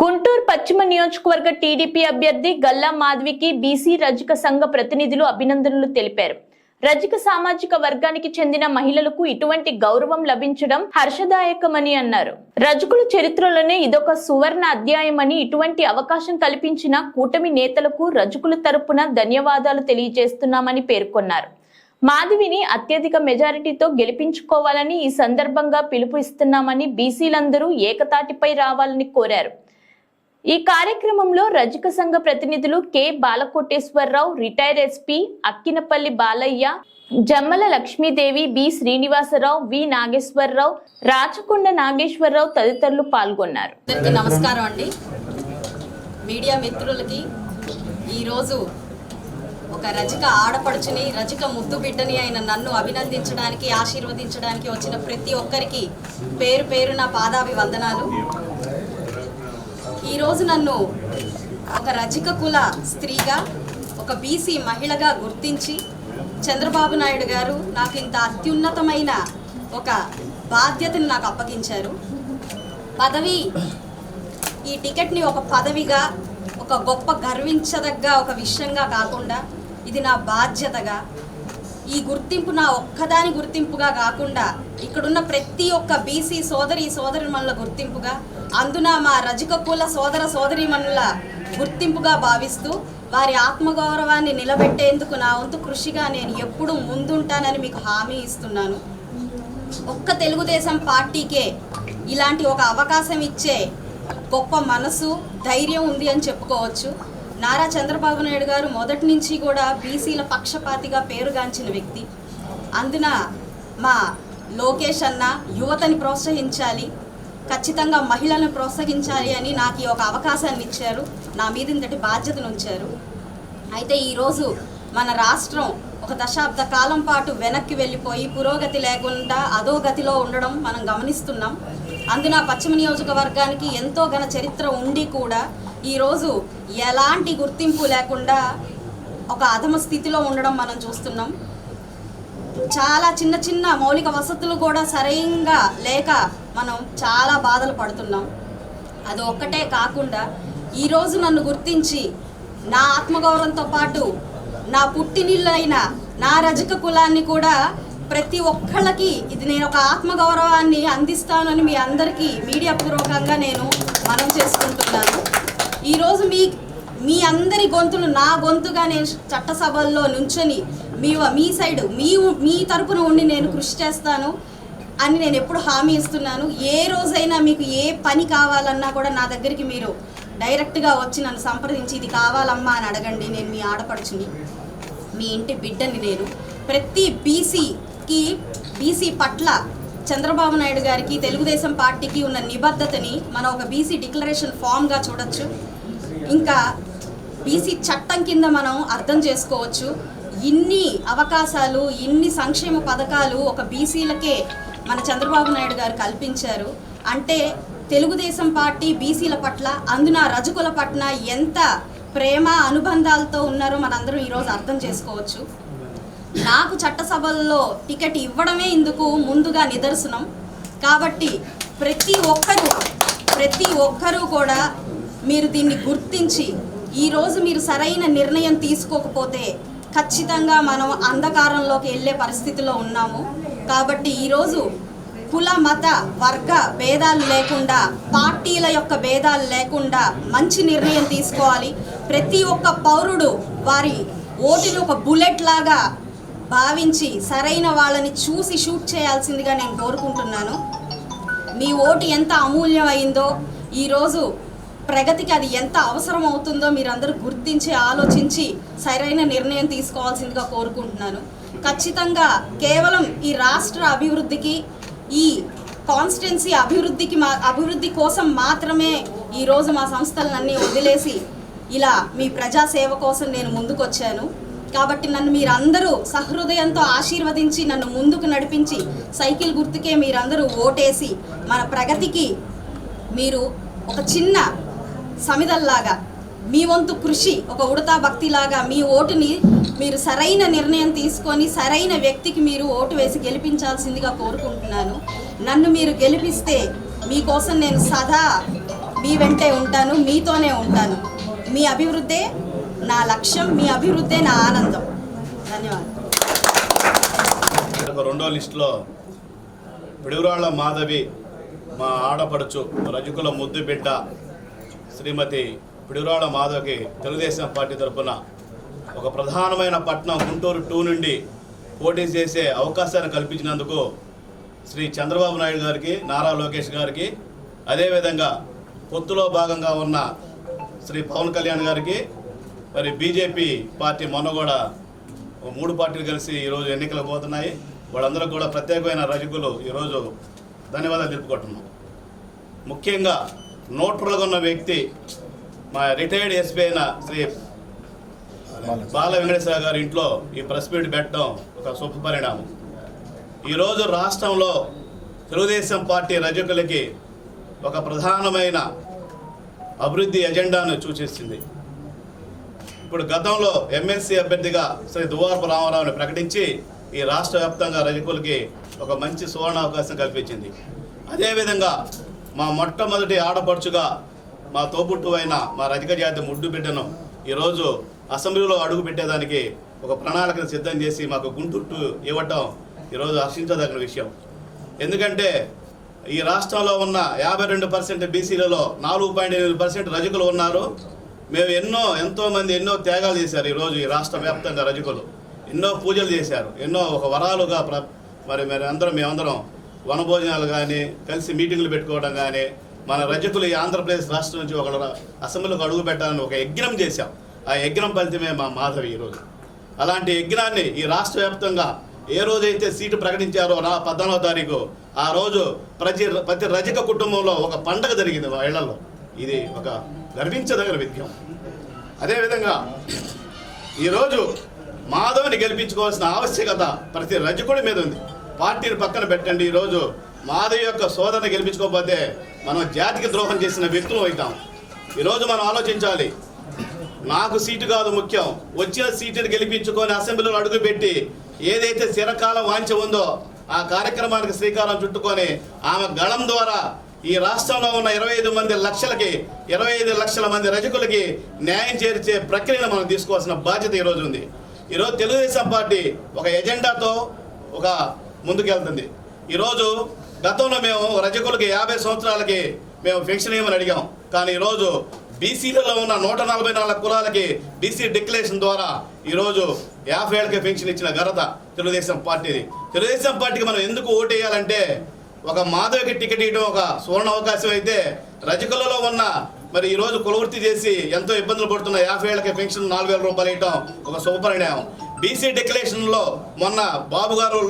గుంటూరు పశ్చిమ నియోజకవర్గ టీడీపీ అభ్యర్థి గల్లా మాధవికి బీసీ రజక సంఘ ప్రతినిధులు అభినందనలు తెలిపారు. రజక సామాజిక వర్గానికి చెందిన మహిళలకు ఇటువంటి గౌరవం లభించడం హర్షదాయకమని అన్నారు. రజకుల చరిత్రలోనే ఇదొక సువర్ణ అధ్యాయమని ఇటువంటి అవకాశం కల్పించిన కూటమి నేతలకు రజకుల తరపున ధన్యవాదాలు తెలియజేస్తున్నామని పేర్కొన్నారు. మాధవిని అత్యధిక మెజారిటీతో గెలిపించుకోవాలని ఈ సందర్భంగా పిలుపు ఇస్తున్నామని బీసీలందరూ ఏకతాటిపై రావాలని కోరారు. ఈ కార్యక్రమంలో రజక సంఘ ప్రతినిధులు K. Balakoteswararao retire SP Akkinapalli Balaiah Jammala Lakshmidevi B. Srinivasarao V. Nageswararao Rachakonda Nageswararao తదితరులు పాల్గొన్నారు. నమస్కారం అండి. మీడియా మిత్రులకి ఈరోజు ఒక రజక ఆడపడుచుని రజక ముద్దు బిడ్డని అయిన నన్ను అభినందించడానికి ఆశీర్వదించడానికి వచ్చిన ప్రతి ఒక్కరికి పేరు పేరు నా పాదాభి వందనాలు ఈరోజు నన్ను ఒక రజక కుల స్త్రీగా ఒక బీసీ మహిళగా గుర్తించి చంద్రబాబు నాయుడు గారు నాకు ఇంత అత్యున్నతమైన ఒక బాధ్యతను నాకు అప్పగించారు. పదవి ఈ టికెట్ని ఒక పదవిగా ఒక గొప్ప గర్వించదగ్గ ఒక విషయంగా కాకుండా ఇది నా బాధ్యతగా ఈ గుర్తింపు నా ఒక్కదాని గుర్తింపుగా కాకుండా ఇక్కడున్న ప్రతి ఒక్క బీసీ సోదరి సోదరిమణుల గుర్తింపుగా అందున మా రజక కుల సోదర సోదరిమణుల గుర్తింపుగా భావిస్తూ వారి ఆత్మగౌరవాన్ని నిలబెట్టేందుకు నా వంతు కృషిగా నేను ఎప్పుడూ ముందుంటానని మీకు హామీ ఇస్తున్నాను. ఒక్క తెలుగుదేశం పార్టీకే ఇలాంటి ఒక అవకాశం ఇచ్చే గొప్ప మనసు ధైర్యం ఉంది అని చెప్పుకోవచ్చు. నారా చంద్రబాబు నాయుడు గారు మొదటి నుంచి కూడా బీసీల పక్షపాతిగా పేరుగాంచిన వ్యక్తి. అందున మా లోకేష్ అన్న యువతని ప్రోత్సహించాలి ఖచ్చితంగా మహిళలను ప్రోత్సహించాలి అని నాకు ఈ ఒక అవకాశాన్ని ఇచ్చారు. నా మీద ఇంతటి బాధ్యతను ఉంచారు. అయితే ఈరోజు మన రాష్ట్రం ఒక దశాబ్ద కాలం పాటు వెనక్కి వెళ్ళిపోయి పురోగతి లేకుండా అధోగతిలో ఉండడం మనం గమనిస్తున్నాం. అందున పశ్చిమ నియోజకవర్గానికి ఎంతో ఘన చరిత్ర ఉండి కూడా ఈరోజు ఎలాంటి గుర్తింపు లేకుండా ఒక అధమ స్థితిలో ఉండడం మనం చూస్తున్నాం. చాలా చిన్న చిన్న మౌలిక వసతులు కూడా సరైనగా లేక మనం చాలా బాధలు పడుతున్నాం. అది ఒక్కటే కాకుండా ఈరోజు నన్ను గుర్తించి నా ఆత్మగౌరవంతో పాటు నా పుట్టినిళ్ళైన నా రజక కులాన్ని కూడా ప్రతి ఒక్కళ్ళకి ఇది నేను ఒక ఆత్మగౌరవాన్ని అందిస్తానని మీ అందరికీ మీడియా పూర్వకంగా నేను మనం చేసుకుంటున్నాను. ఈరోజు మీ మీ అందరి గొంతులు నా గొంతుగా నేను చట్టసభల్లో నుంచొని మీ మీ సైడ్ మీ మీ తరపున ఉండి నేను కృషి చేస్తాను అని నేను ఎప్పుడు హామీ ఇస్తున్నాను. ఏ రోజైనా మీకు ఏ పని కావాలన్నా కూడా నా దగ్గరికి మీరు డైరెక్ట్గా వచ్చి నన్ను సంప్రదించి ఇది కావాలమ్మా అని అడగండి. నేను మీ ఆడపడుచుని మీ ఇంటి బిడ్డని నేను ప్రతి బీసీకి బీసీ పట్ల చంద్రబాబు నాయుడు గారికి తెలుగుదేశం పార్టీకి ఉన్న నిబద్ధతని మనం ఒక బీసీ డిక్లరేషన్ ఫామ్గా చూడొచ్చు. ఇంకా బీసీ చట్టం కింద మనం అర్థం చేసుకోవచ్చు. ఇన్ని అవకాశాలు ఇన్ని సంక్షేమ పథకాలు ఒక బీసీలకే మన చంద్రబాబు నాయుడు గారు కల్పించారు. అంటే తెలుగుదేశం పార్టీ బీసీల పట్ల అందున రజకుల పట్ల ఎంత ప్రేమ అనుబంధాలతో ఉన్నారో మనందరం ఈరోజు అర్థం చేసుకోవచ్చు. నాకు చట్టసభల్లో టికెట్ ఇవ్వడమే ఇందుకు ముందుగా నిదర్శనం. కాబట్టి ప్రతి ఒక్కరూ ప్రతి ఒక్కరూ కూడా మీరు దీన్ని గుర్తించి ఈరోజు మీరు సరైన నిర్ణయం తీసుకోకపోతే ఖచ్చితంగా మనం అంధకారంలోకి వెళ్ళే పరిస్థితిలో ఉన్నాము. కాబట్టి ఈరోజు కుల మత వర్గ భేదాలు లేకుండా పార్టీల యొక్క భేదాలు లేకుండా మంచి నిర్ణయం తీసుకోవాలి. ప్రతి ఒక్క పౌరుడు వారి ఓటుని ఒక బుల్లెట్ లాగా భావించి సరైన వాళ్ళని చూసి షూట్ చేయాల్సిందిగా నేను కోరుకుంటున్నాను. మీ ఓటు ఎంత అమూల్యమైందో ఈరోజు ప్రగతికి అది ఎంత అవసరం అవుతుందో మీరందరూ గుర్తించి ఆలోచించి సరైన నిర్ణయం తీసుకోవాల్సిందిగా కోరుకుంటున్నాను. ఖచ్చితంగా కేవలం ఈ రాష్ట్ర అభివృద్ధికి ఈ కాన్స్టిట్యున్సీ అభివృద్ధికి మా అభివృద్ధి కోసం మాత్రమే ఈరోజు మా సంస్థలన్నీ వదిలేసి ఇలా మీ ప్రజాసేవ కోసం నేను ముందుకొచ్చాను. కాబట్టి నన్ను మీరందరూ సహృదయంతో ఆశీర్వదించి నన్ను ముందుకు నడిపించి సైకిల్ గుర్తుకే మీరందరూ ఓటేసి మన ప్రగతికి మీరు ఒక చిన్న సమిదల్లాగా. మీ వంతు కృషి ఒక ఉడతా భక్తిలాగా మీ ఓటుని మీరు సరైన నిర్ణయం తీసుకొని సరైన వ్యక్తికి మీరు ఓటు వేసి గెలిపించాల్సిందిగా కోరుకుంటున్నాను. నన్ను మీరు గెలిపిస్తే మీకోసం నేను సదా మీ వెంటే ఉంటాను మీతోనే ఉంటాను. మీ అభివృద్ధే నా లక్ష్యం మీ అభివృద్ధే నా ఆనందం. ధన్యవాదాలు. రెండో లిస్టులో పిడుగురాళ్ళ మాధవి మా ఆడపడుచు రజకుల ముద్దు బిడ్డ శ్రీమతి పిడుగురాళ్ళ మాధవకి తెలుగుదేశం పార్టీ తరఫున ఒక ప్రధానమైన పట్టణం గుంటూరు టూ నుండి పోటీ చేసే అవకాశాన్ని కల్పించినందుకు శ్రీ చంద్రబాబు నాయుడు గారికి నారా లోకేష్ గారికి అదేవిధంగా పొత్తులో భాగంగా ఉన్న శ్రీ పవన్ కళ్యాణ్ గారికి మరి బీజేపీ పార్టీ మొన్న కూడా ఓ మూడు పార్టీలు కలిసి ఈరోజు ఎన్నికలు పోతున్నాయి. వాళ్ళందరూ కూడా ప్రత్యేకమైన రజకులు ఈరోజు ధన్యవాదాలు తెలుపుకుంటున్నాం. ముఖ్యంగా నోట్రులుగా ఉన్న వ్యక్తి మా రిటైర్డ్ ఎస్పీ అయిన శ్రీ బాల వెంకటేశ్వర గారి ఇంట్లో ఈ ప్రెస్ మీట్ పెట్టడం ఒక శుభ పరిణామం. ఈరోజు రాష్ట్రంలో తెలుగుదేశం పార్టీ రజకులకి ఒక ప్రధానమైన అభివృద్ధి ఎజెండాను సూచిస్తుంది ఇప్పుడు గతంలో ఎమ్మెల్సీ అభ్యర్థిగా శ్రీ దువారపు రామారావుని ప్రకటించి ఈ రాష్ట్ర వ్యాప్తంగా రజకులకి ఒక మంచి సువర్ణ అవకాశం కల్పించింది. అదేవిధంగా మా మొట్టమొదటి ఆడపడుచుగా మా తోబుట్టు అయిన మా రజక జాతి ముడ్డు బిడ్డను ఈరోజు అసెంబ్లీలో అడుగు పెట్టేదానికి ఒక ప్రణాళికను సిద్ధం చేసి మాకు గుంటుట్టు ఇవ్వటం ఈరోజు హర్షించదగిన విషయం. ఎందుకంటే ఈ రాష్ట్రంలో ఉన్న యాభై రెండు పర్సెంట్ బీసీలలో నాలుగు పాయింట్ ఎనిమిది పర్సెంట్ రజకులు ఉన్నారు. మేము ఎన్నో ఎంతోమంది ఎన్నో త్యాగాలు చేశారు ఈరోజు ఈ రాష్ట్ర వ్యాప్తంగా రజకులు. ఎన్నో పూజలు చేశారు. ఎన్నో ఒక వరాలుగా ప్ర మరి మరి అందరం మేమందరం వనభోజనాలు కానీ కలిసి మీటింగులు పెట్టుకోవడం కానీ మన రజకులు ఈ ఆంధ్రప్రదేశ్ రాష్ట్రం నుంచి ఒకరు అసెంబ్లీకి అడుగు పెట్టాలని ఒక యజ్ఞం చేశాం. ఆ యజ్ఞం ఫలితమే మా మాధవి ఈరోజు. అలాంటి యజ్ఞాన్ని ఈ రాష్ట్ర వ్యాప్తంగా ఏ రోజైతే సీటు ప్రకటించారో నా పద్నాలుగో తారీఖు ఆ రోజు ప్రతి ప్రతి రజక కుటుంబంలో ఒక పండగ జరిగింది మా ఇళ్ళలో. ఇది ఒక గర్వించదగిన విద్యం అదేవిధంగా ఈరోజు మాధవిని గెలిపించుకోవాల్సిన ఆవశ్యకత ప్రతి రజకుడి మీద ఉంది. పార్టీని పక్కన పెట్టండి. ఈరోజు మాధవ్ యొక్క సోదరిని గెలిపించుకోకపోతే మనం జాతికి ద్రోహం చేసిన వ్యక్తులు అవుతాం. ఈరోజు మనం ఆలోచించాలి. నాకు సీటు కాదు ముఖ్యం. వచ్చిన సీటుని గెలిపించుకొని అసెంబ్లీలో అడుగుపెట్టి ఏదైతే చిరకాలం వాంఛ ఉందో ఆ కార్యక్రమానికి శ్రీకారం చుట్టుకొని ఆమె గళం ద్వారా ఈ రాష్ట్రంలో ఉన్న ఇరవై ఐదు మంది లక్షలకి ఇరవై ఐదు లక్షల మంది రజకులకి న్యాయం చేర్చే ప్రక్రియను మనం తీసుకోవాల్సిన బాధ్యత ఈరోజు ఉంది. ఈరోజు తెలుగుదేశం పార్టీ ఒక ఎజెండాతో ఒక ముందుకెళ్తుంది. ఈరోజు గతంలో మేము రజకులకి యాభై సంవత్సరాలకి మేము ఫిక్షన్ ఏమని అడిగాం. కానీ ఈరోజు బీసీలలో ఉన్న నూట నలభై నాలుగు కులాలకి బీసీ డిక్లరేషన్ ద్వారా ఈరోజు యాభై ఏళ్ళకి పెన్షన్ ఇచ్చిన ఘనత తెలుగుదేశం పార్టీది. తెలుగుదేశం పార్టీకి మనం ఎందుకు ఓటేయాలంటే ఒక మాధవికి టికెట్ ఇవ్వడం ఒక సువర్ణ అవకాశం అయితే రజకులలో ఉన్న మరి ఈరోజు కులవృత్తి చేసి ఎంతో ఇబ్బందులు పడుతున్న యాభై ఏళ్ళకి పెన్షన్ నాలుగు వేల రూపాయలు ఇవ్వడం ఒక శుభపరిణామం బీసీ డిక్లరేషన్లో మొన్న బాబు గారు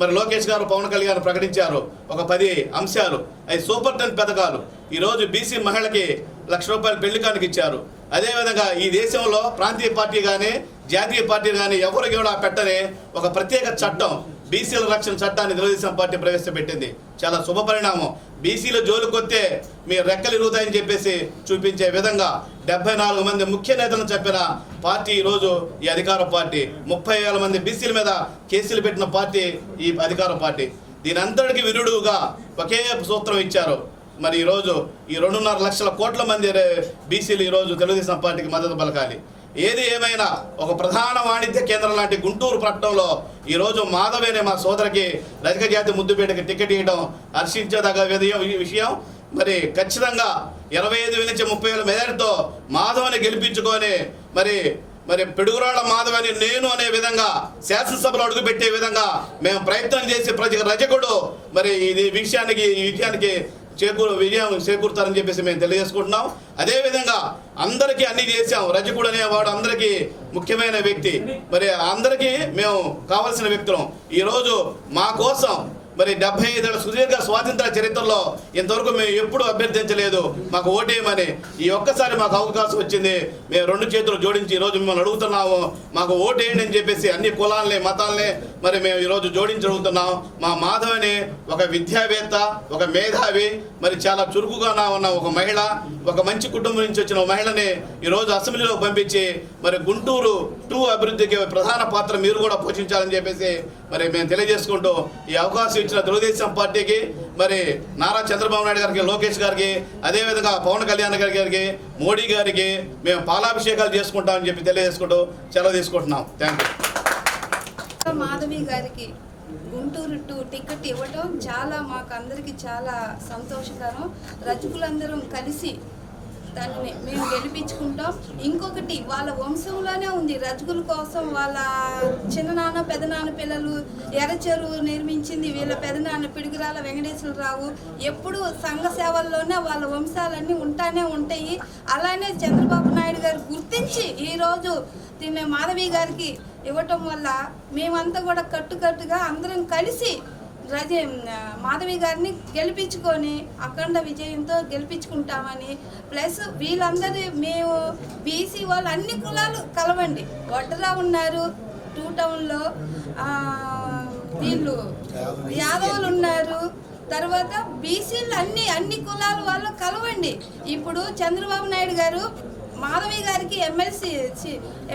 మరి లోకేష్ గారు పవన్ కళ్యాణ్ ప్రకటించారు ఒక పది అంశాలు. అవి సూపర్ టెన్ పథకాలు. ఈరోజు బీసీ మహిళకి లక్ష రూపాయలు పెళ్ళి కానుక ఇచ్చారు. అదేవిధంగా ఈ దేశంలో ప్రాంతీయ పార్టీ కానీ జాతీయ పార్టీ కానీ ఎవరికి కూడా పెట్టని ఒక ప్రత్యేక చట్టం బీసీల రక్షణ చట్టాన్ని తెలుగుదేశం పార్టీ ప్రవేశపెట్టింది. చాలా శుభ పరిణామం. బీసీల జోలికొస్తే మీ రెక్కలు ఇరుగుతాయని చెప్పేసి చూపించే విధంగా డెబ్బై నాలుగు మంది ముఖ్య నేతలను చెప్పిన పార్టీ ఈరోజు ఈ అధికార పార్టీ. ముప్పై వేల మంది బీసీల మీద కేసులు పెట్టిన పార్టీ ఈ అధికార పార్టీ. దీని అంతటికి విరుడుగా ఒకే సూత్రం ఇచ్చారు. మరి ఈరోజు ఈ రెండున్నర లక్షల కోట్ల మంది రే- బీసీలు ఈరోజు తెలుగుదేశం పార్టీకి మద్దతు పలకాలి. ఏది ఏమైనా ఒక ప్రధాన వాణిజ్య కేంద్రం లాంటి గుంటూరు పట్టణంలో ఈరోజు మాధవేనే మా సోదరికి రజక జాతి ముద్దుపేటకి టికెట్ ఇవ్వడం హర్షించదగ్గ విధయం- ఈ విషయం. మరి ఖచ్చితంగా ఇరవై ఐదు వేల నుంచి ముప్పై వేల మెదడుతో మాధవని గెలిపించుకొని మరి మరి పిడుగురాళ్ళ మాధవని నేను అనే విధంగా శాసనసభలో అడుగుపెట్టే విధంగా మేము ప్రయత్నం చేసి ప్రతి రజకుడు. మరి ఇది విషయానికి ఈ విషయానికి చేకూరు విజయం చేకూరుతారని చెప్పేసి మేము తెలియజేసుకుంటున్నాం. అదేవిధంగా అందరికీ అన్ని చేశాం. రజకుడు అనేవాడు అందరికీ ముఖ్యమైన వ్యక్తి. మరి అందరికీ మేము కావాల్సిన వ్యక్తులం. ఈరోజు మా కోసం మరి డెబ్బై ఐదేళ్ళ సుదీర్ఘ స్వాతంత్ర చరిత్రలో ఇంతవరకు మేము ఎప్పుడు అభ్యర్థించలేదు. మాకు ఓటేయమని ఈ ఒక్కసారి మాకు అవకాశం వచ్చింది. మేము రెండు చేతులు జోడించి ఈరోజు మిమ్మల్ని అడుగుతున్నాము. మాకు ఓటేయండి అని చెప్పేసి అన్ని కులాలని మతాలని మరి మేము ఈరోజు జోడించి అడుగుతున్నాం. మా మాధవని ఒక విద్యావేత్త ఒక మేధావి మరి చాలా చురుకుగా ఉన్న ఒక మహిళ ఒక మంచి కుటుంబం నుంచి వచ్చిన మహిళని ఈరోజు అసెంబ్లీలోకి పంపించి మరి గుంటూరు టూ అభివృద్ధికి ప్రధాన పాత్ర మీరు కూడా పోషించాలని చెప్పేసి మరి మేము తెలియజేసుకుంటూ ఈ అవకాశం ఇచ్చిన తెలుగుదేశం పార్టీకి మరి నారా చంద్రబాబు నాయుడు గారికి లోకేష్ గారికి అదేవిధంగా పవన్ కళ్యాణ్ గారి గారికి మోడీ గారికి మేము పాలాభిషేకాలు చేసుకుంటామని చెప్పి తెలియజేసుకుంటూ సెలవు తీసుకుంటున్నాం. థ్యాంక్ యూ మాధవి గారికి గుంటూరు టు టికెట్ ఇవ్వటం చాలా మాకు అందరికి చాలా సంతోషకరం. రజకులందరం కలిసి దాన్ని మేము గెలిపించుకుంటాం. ఇంకొకటి వాళ్ళ వంశంలోనే ఉంది. రజకుల కోసం వాళ్ళ చిన్ననాన్న పెదనాన్న పిల్లలు ఎర్రచెరువు నిర్మించింది. వీళ్ళ పెదనాన్న పిడుగురాల వెంకటేశ్వరరావు. ఎప్పుడు సంఘ సేవల్లోనే వాళ్ళ వంశాలన్నీ ఉంటానే ఉంటాయి. అలానే చంద్రబాబు నాయుడు గారు గుర్తించి ఈరోజు తినే మాధవి గారికి ఇవ్వటం వల్ల మేమంతా కూడా కట్టుకట్టుగా అందరం కలిసి రజ మాధవి గారిని గెలిపించుకొని అఖండ విజయంతో గెలిపించుకుంటామని ప్లస్ వీళ్ళందరూ మేము బీసీ వాళ్ళు అన్ని కులాలు కలవండి. వడ్డరా ఉన్నారు టూ టౌన్లో వీళ్ళు యాదవులు ఉన్నారు. తర్వాత బీసీలు అన్ని అన్ని కులాల వాళ్ళు కలవండి. ఇప్పుడు చంద్రబాబు నాయుడు గారు మాధవి గారికి ఎమ్మెల్సీ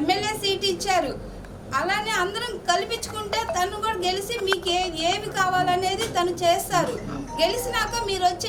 ఎమ్మెల్యే సీట్ ఇచ్చారు. అలానే అందరం కల్పించుకుంటే తను కూడా గెలిచి మీకు ఏ ఏమి కావాలనేది తను చేస్తారు. గెలిచినాక మీరు వచ్చి